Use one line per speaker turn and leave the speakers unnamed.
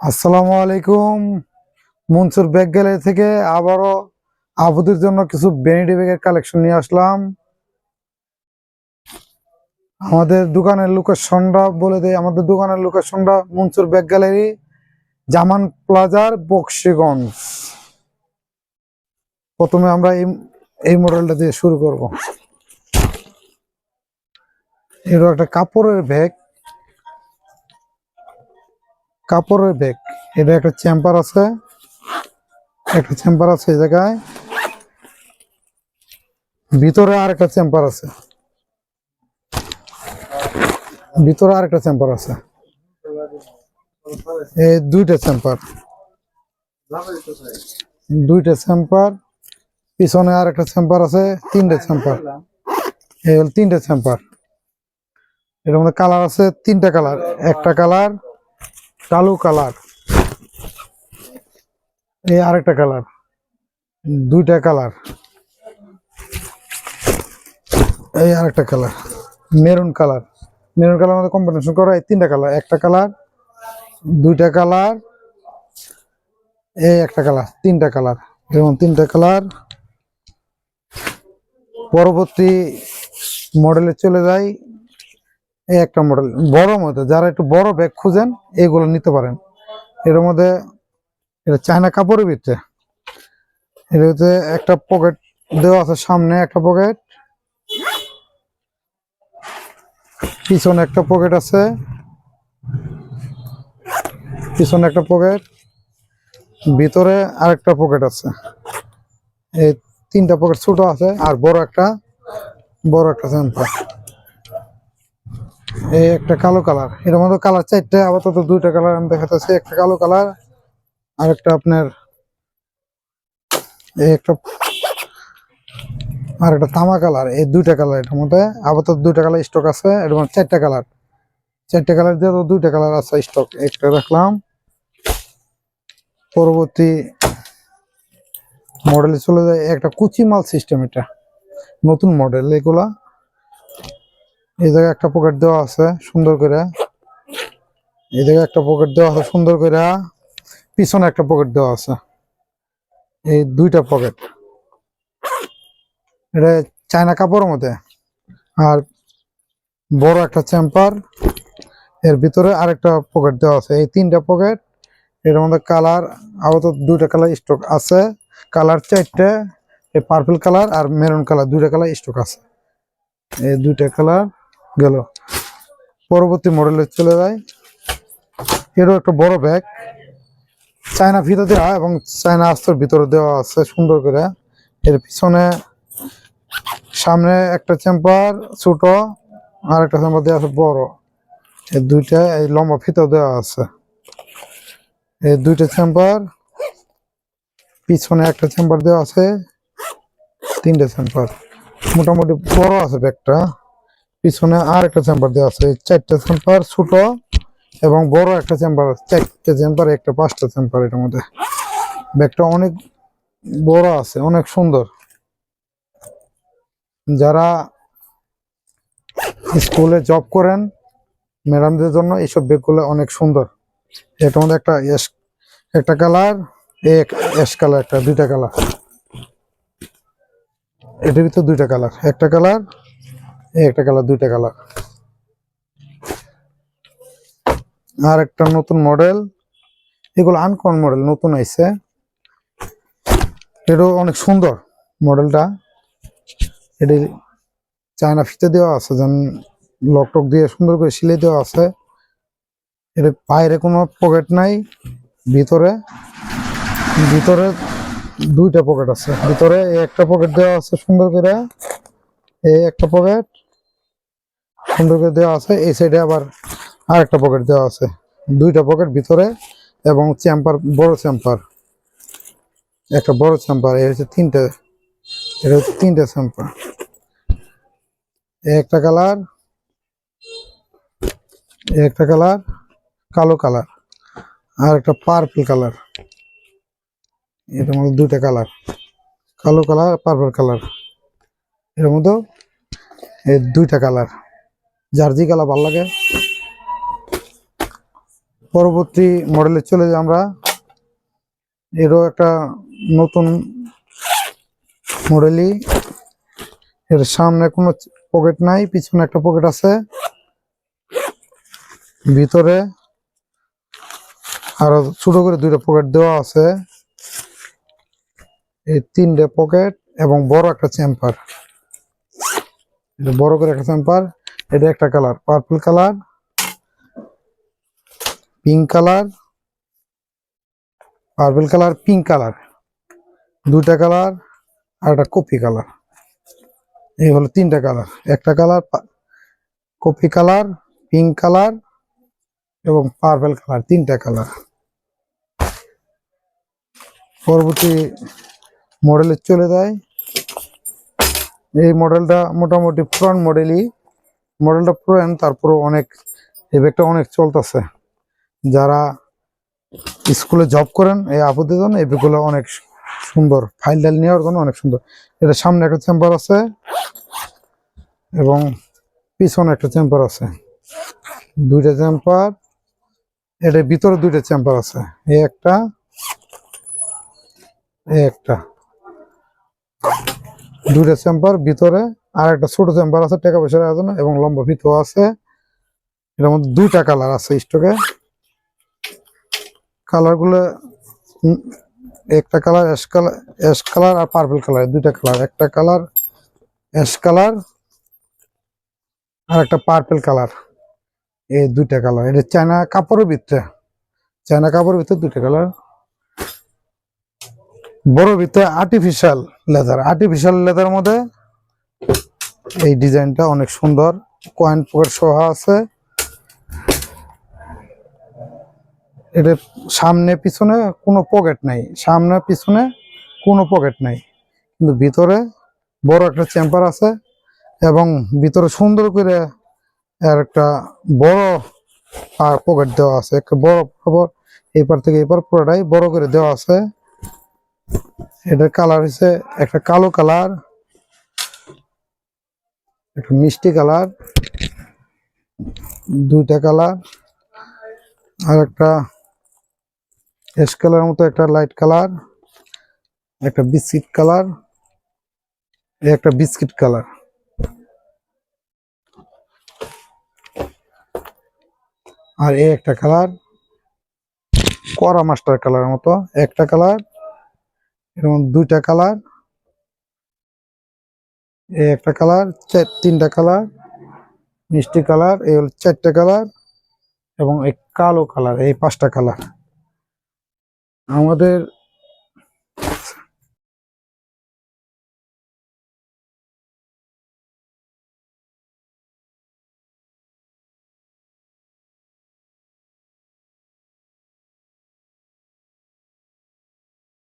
আসসালামু আলাইকুম। Mansur bag gallery থেকে আবারও আবুদের জন্য কিছু ভ্যানিটি ব্যাগের কালেকশন নিয়ে আসলাম। আমাদের দোকানের লোকেশনটা বলে দেয় আমাদের দোকানের লোকেশনটা মনসুর ব্যাগ গ্যালারি, জামান প্লাজার বক্সিগঞ্জ। প্রথমে আমরা এই এই মডেলটা দিয়ে শুরু করব। এটা একটা কাপড়ের ব্যাগ। কাপড়ের ব্যাগ এটা একটা চেম্বার আছে। একটা চেম্বার আছে এই জায়গায়। ভিতরে আর একটা চেম্বার আছে। ভিতরে আর একটা চেম্বার আছে। এই দুইটা চেম্বার দুইটা চেম্বার পিছনে আর একটা চেম্বার আছে, তিনটে চেম্বার এই হল তিনটে চেম্বার এটার মধ্যে কালার আছে, তিনটা কালার একটা কালার কালো কালার। এই আরেকটা কালার। দুইটা কালার। এই আরেকটা colour. Maroon colour. Maroon colour মধ্যে কম্বিনেশন করা এই তিনটা কালার। একটা কালার, দুইটা কালার। এই একটা কালার, তিনটা কালার। যেমন তিনটা কালার। পরবর্তী মডেলে চলে যাই। এই একটা মডেল বড় মধ্যে, যারা একটু বড় ব্যাগ খুঁজেন, এগুলো নিতে পারেন। এর মধ্যে এটা চায়না কাপড়ের ভিতরে। এটা ভিতরে একটা পকেট দেওয়া আছে সামনে একটা পকেট পিছনে একটা পকেট আছে। পিছনে একটা পকেট ভিতরে আরেকটা পকেট আছে। এই তিনটা পকেট ছোট আছে আর বড় একটা বড় একটা চেম্পার একটা কালো কালার। এর মধ্যে কালার চারটে, আপাতত দুইটা কালার আমি দেখাতেছি। একটা কালো কালার আর একটা আপনার এই একটা আর একটা তামা কালার। এই দুইটা কালার এটার মধ্যে। আপাতত দুইটা কালার স্টক আছে, এর মধ্যে চারটা কালার। চারটে কালার দিয়ে তো দুইটা কালার আছে স্টক একটা রাখলাম পরবর্তী মডেলে চলে যায়, একটা কুচি মাল সিস্টেম এটা। নতুন মডেল এগুলা। এই জায়গায় একটা পকেট দেওয়া আছে, সুন্দর করে। এই জায়গায় একটা পকেট দেওয়া আছে, সুন্দর করে। পিছনে একটা পকেট দেওয়া আছে। এই দুইটা পকেট এটা চায়না কাপড়ের মধ্যে। আর বড় একটা চেম্পার এর ভিতরে আরেকটা পকেট দেওয়া আছে। এই তিনটা পকেট এর মধ্যে কালার আপাতত দুইটা কালার স্টক আছে। কালার চারটে পার্পল কালার আর মেরুন কালার দুইটা কালার স্টক আছে। এই দুইটা কালার গেল। পরবর্তী মডেলে চলে যায়। এরও একটা বড় ব্যাগ চায়না ফিতা দেওয়া এবং চায়না আস্তর ভিতরে দেওয়া আছে সুন্দর করে। এর পিছনে সামনে একটা চেম্পার ছোট, আর একটা চেম্পার দেওয়া আছে বড়। এই দুইটা, এই লম্বা ফিতা দেওয়া আছে। এই দুইটা চেম্বার পিছনে একটা চেম্বার দেওয়া আছে, তিনটে চেম্বার মোটামুটি বড় আছে ব্যাগটা পিছনে আর একটা চেম্বার দেওয়া আছে, চারটা চেম্বার ছোট এবং বড় একটা চেম্বার চারটে চেম্বার একটা পাঁচটা চেম্বার এটার মধ্যে। ব্যাগটা অনেক বড় আছে, অনেক সুন্দর। যারা স্কুলে জব করেন, ম্যাডামদের জন্য এইসব ব্যাগগুলো অনেক সুন্দর। এটার মধ্যে একটা একটা কালার এক এস কালার একটা দুইটা কালার এটার ভিতরে দুইটা কালার একটা কালার একটা কালার, দুইটা কালার। আর একটা নতুন মডেল। এগুলো আনকন মডেল নতুন আইছে। এটাও অনেক সুন্দর মডেলটা। এটি চায়না ফিতে দেওয়া আছে, যেন লকটক দিয়ে সুন্দর করে সিলে দেওয়া আছে। এটা বাইরে কোনো পকেট নাই, ভিতরে। ভিতরে দুইটা পকেট আছে। ভিতরে একটা পকেট দেওয়া আছে সুন্দর করে। এই একটা পকেট সুন্দর করে দেওয়া আছে, এই সাইডে আবার আর একটা পকেট দেওয়া আছে। দুইটা পকেট ভিতরে এবং চ্যাম্পার বড় চ্যাম্পার একটা বড় চ্যাম্পার এই হচ্ছে তিনটে, এটা হচ্ছে তিনটে চ্যাম্পার একটা কালার একটা কালার কালো কালার আর একটা পার্পল কালার এটার মধ্যে দুইটা কালার কালো কালার পার্পল কালারের মধ্যে দুইটা কালার যার যে কালার ভালো লাগে। পরবর্তী মডেলে চলে যাই আমরা। এরও একটা নতুন মডেলই এর সামনে কোনো পকেট নাই, পিছনে একটা পকেট আছে। ভিতরে আরও ছোট করে দুইটা পকেট দেওয়া আছে। এই তিনটে পকেট এবং বড় একটা চেম্পার বড় করে একটা চেম্পার এটা একটা colour purple colour pink colour purple colour pink colour. দুইটা কালার আর একটা কপি কালার। এই হলো তিনটা কালার, একটা colour coffee colour pink colour এবং পার্পল কালার, তিনটা কালার। পরবর্তী মডেলে চলে যায় এই মডেলটা মোটামুটি পুরান মডেলই মডেলটা পুরান তারপরে অনেক, এই ব্যাগটা অনেক চলতেছে। যারা স্কুলে জব করেন, এই আপদের জন্য এই ব্যাগগুলো অনেক সুন্দর। ফাইল টাইল নেওয়ার জন্য অনেক সুন্দর। এটা সামনে একটা চেম্বার আছে, এবং পিছনে একটা চেম্বার আছে। দুইটা চেম্বার এটার ভিতরে দুইটা চেম্বার আছে। এই একটা এই একটা। দুইটা চেম্বার ভিতরে আর একটা ছোট চেম্বার আছে টাকা পয়সা রাখার জন্য এবং লম্বা ভিতর আছে। এটার মধ্যে দুইটা কালার আছে স্টকে। কালারগুলো উম, একটা colour ash colour ash colour আর পার্পল কালার দুইটা কালার। একটা কালার অ্যাশ কালার আর একটা পার্পল কালার। এই দুইটা কালার। এটা চায়না কাপড়ের ভিতরে। চায়না কাপড়ের ভিতরে দুইটা কালার। বড় ভিতরে আর্টিফিশিয়াল লেদার আর্টিফিশিয়াল লেদার মধ্যে এই ডিজাইনটা অনেক সুন্দর। কয়েন পকেট সহ আছে। এটা সামনে পিছনে কোনো পকেট নাই। সামনে পিছনে কোনো পকেট নাই। কিন্তু ভিতরে বড় একটা চেম্বার আছে এবং ভিতরে সুন্দর করে এর একটা বড় পকেট দেওয়া আছে। একটা বড় বড় এইপার থেকে এইপার পুরোটাই বড় করে দেওয়া আছে। এটার কালার হচ্ছে একটা কালো কালার। একটা মিষ্টি কালার, দুইটা কালার, আর একটা এস কালার মতো একটা লাইট কালার, একটা বিস্কিট কালার একটা বিস্কিট কালার। আর এই একটা কালার কড়া মাস্টার কালারের মতো একটা কালার, এরকম দুইটা কালার একটা কালার চার তিনটা কালার মিষ্টি কালার এই হলো চারটা কালার এবং এই কালো কালার এই পাঁচটা কালার আমাদের